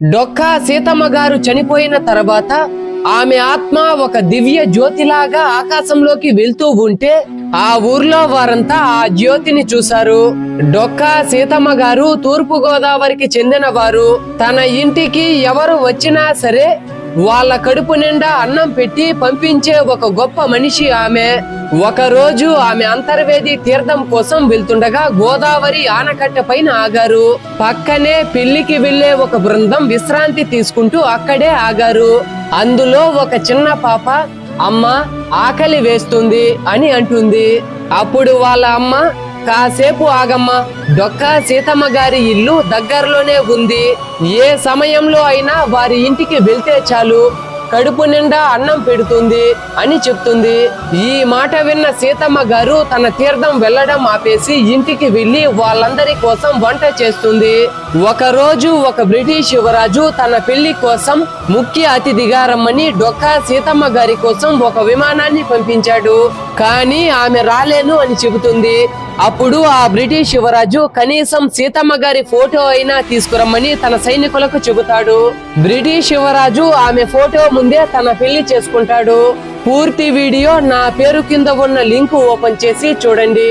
డొక్కా సీతమ్మ గారు చనిపోయిన తర్వాత ఆమె ఆత్మ ఒక దివ్య జ్యోతిలాగా ఆకాశంలోకి వెళ్తూ ఉంటే ఆ ఊర్లో వారంతా ఆ జ్యోతిని చూశారు. డొక్కా సీతమ్మ గారు తూర్పు గోదావరికి చెందిన వారు తన ఇంటికి ఎవరు వచ్చినా సరే వాళ్ళ కడుపు నిండా అన్నం పెట్టి పంపించే ఒక గొప్ప మనిషి ఆమె. ఒకరోజు ఆమె అంతర్వేది తీర్థం కోసం వెళ్తుండగా గోదావరి ఆనకట్ట పైన ఆగారు. పక్కనే పెళ్ళికి వెళ్ళే ఒక బృందం విశ్రాంతి తీసుకుంటూ అక్కడే ఆగారు. అందులో ఒక చిన్న పాప అమ్మ ఆకలి వేస్తుంది అని అంటుంది. అప్పుడు వాళ్ళ అమ్మ కాసేపు ఆగమ్మా డొక్కా సీతమ్మ గారి ఇల్లు దగ్గరలోనే ఉంది. ఏ సమయంలో అయినా వారి ఇంటికి వెళ్తే చాలు. కడుపు నిండా అన్నం పెడుతుంది అని చెప్తుంది. ఈ మాట విన్న సీతమ్మ గారు తన తీర్థం వెళ్ళడం ఆపేసి ఇంటికి వెళ్ళి వాళ్ళందరి కోసం వంట చేస్తుంది. ఒక రోజు ఒక బ్రిటిష్ యువరాజు తన పెళ్ళి కోసం ముఖ్య అతిథిగా రమ్మని డొక్కా సీతమ్మ గారి కోసం ఒక విమానాన్ని పంపించాడు. కానీ ఆమె రాలేను అని చెబుతుంది. అప్పుడు ఆ బ్రిటిష్ యువరాజు కనీసం సీతమ్మ గారి ఫోటో అయినా తీసుకురమ్మని తన సైనికులకు చెబుతాడు. బ్రిటిష్ యువరాజు ఆమె ఫోటో ముందే తన పెళ్ళి చేసుకుంటాడు. పూర్తి వీడియో నా పేరు కింద ఉన్న లింక్ ఓపెన్ చేసి చూడండి.